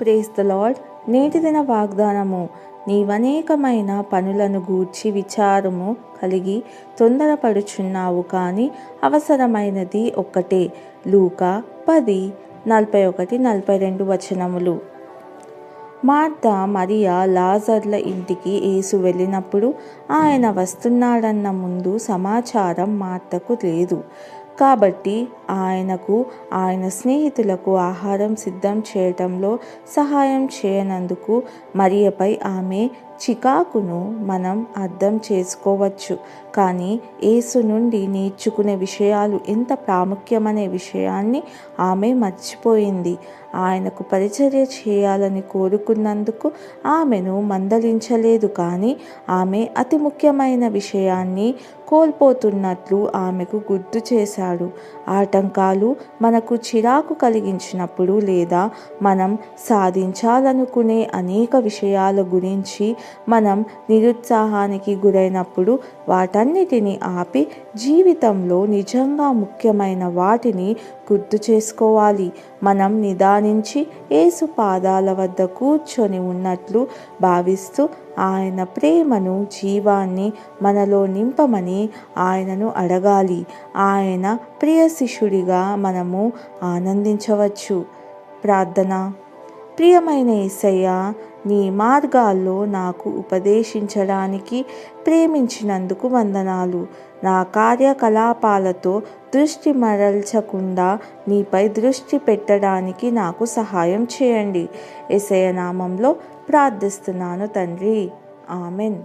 Praise the lord నేటి దిన వాగ్దానము నీవనేకమైన పనులను గూర్చి విచారము కలిగి తొందరపడుచున్నావు కానీ అవసరమైనది ఒక్కటే. లూకా పది నలభై ఒకటి నలభై రెండు వచనములు. మార్త మరియా లాజర్ల ఇంటికి ఏసు వెళ్ళినప్పుడు ఆయన వస్తున్నాడన్న ముందు సమాచారం మార్తకు లేదు. కాబట్టి ఆయనకు ఆయన స్నేహితులకు ఆహారం సిద్ధం చేయటంలో సహాయం చేయనందుకు మరియపై ఆమె చికాకును మనం అర్థం చేసుకోవచ్చు. కానీ యేసు నుండి నేర్చుకునే విషయాలు ఎంత ప్రాముఖ్యమనే విషయాన్ని ఆమె మర్చిపోయింది. ఆయనకు పరిచర్య చేయాలని కోరుకున్నందుకు ఆమెను మందలించలేదు. కానీ ఆమె అతి ముఖ్యమైన విషయాన్ని కోల్పోతున్నట్లు ఆమెకు గుర్తు చేశాడు. ఆటంకాలు మనకు చిరాకు కలిగించినప్పుడు లేదా మనం సాధించాలనుకునే అనేక విషయాల గురించి మనం నిరుత్సాహానికి గురైనప్పుడు వాటన్నిటిని ఆపి జీవితంలో నిజంగా ముఖ్యమైన వాటిని గుర్తు చేసుకోవాలి. మనం నిదానించి ఏసు పాదాల వద్ద కూర్చొని ఉన్నట్లు భావిస్తూ ఆయన ప్రేమను జీవాన్ని మనలో నింపమని ఆయనను అడగాలి. ఆయన ప్రియ శిష్యుడిగా మనము ఆనందించవచ్చు. ప్రార్థన. ప్రియమైన ఏసయ్య నీ మార్గాల్లో నాకు ఉపదేశించడానికి ప్రేమించినందుకు వందనాలు. నా కార్యకలాపాలతో దృష్టి మరల్చకుండా నీపై దృష్టి పెట్టడానికి నాకు సహాయం చేయండి. ఎసయనామంలో ప్రార్థిస్తున్నాను తండ్రి. ఆమెన్.